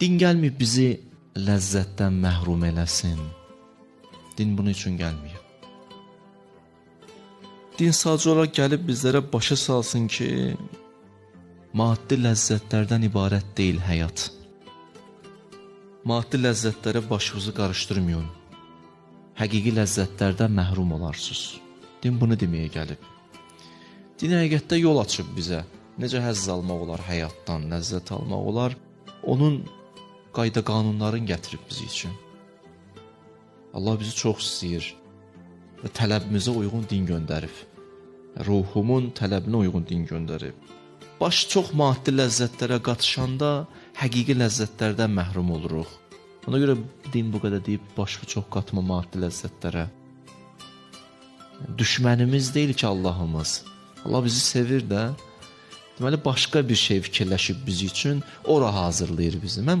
Din gəlməyib bizi ləzzətdən məhrum eləsin. Din bunun üçün gəlməyib. Din sadəcə olaraq gəlib bizlərə başa salsın ki, maddi ləzzətlərdən ibarət deyil həyat. Maddi ləzzətlərə başınızı qarışdırmayın. Həqiqi ləzzətlərdən məhrum olarsınız. Din bunu deməyə gəlib. Din həqiqətdə yol açıb bizə. Necə həzz almaq olar həyatdan, ləzzət almaq olar. Onun qayda qanunlarını gətirib biz üçün. Allah bizi çox istəyir və tələbimizə uyğun din göndərib. Ruhumun tələbinə uyğun din göndərib. Baş çox maddi ləzzətlərə qatışanda həqiqi ləzzətlərdən məhrum oluruq. Ona görə din bu qədər deyib başı çox qatma maddi ləzzətlərə. Düşmənimiz deyil ki Allahımız. Allah bizi sevir də. Deməli başqa bir şey fikirləşib biz üçün ora hazırlayır bizi. Mən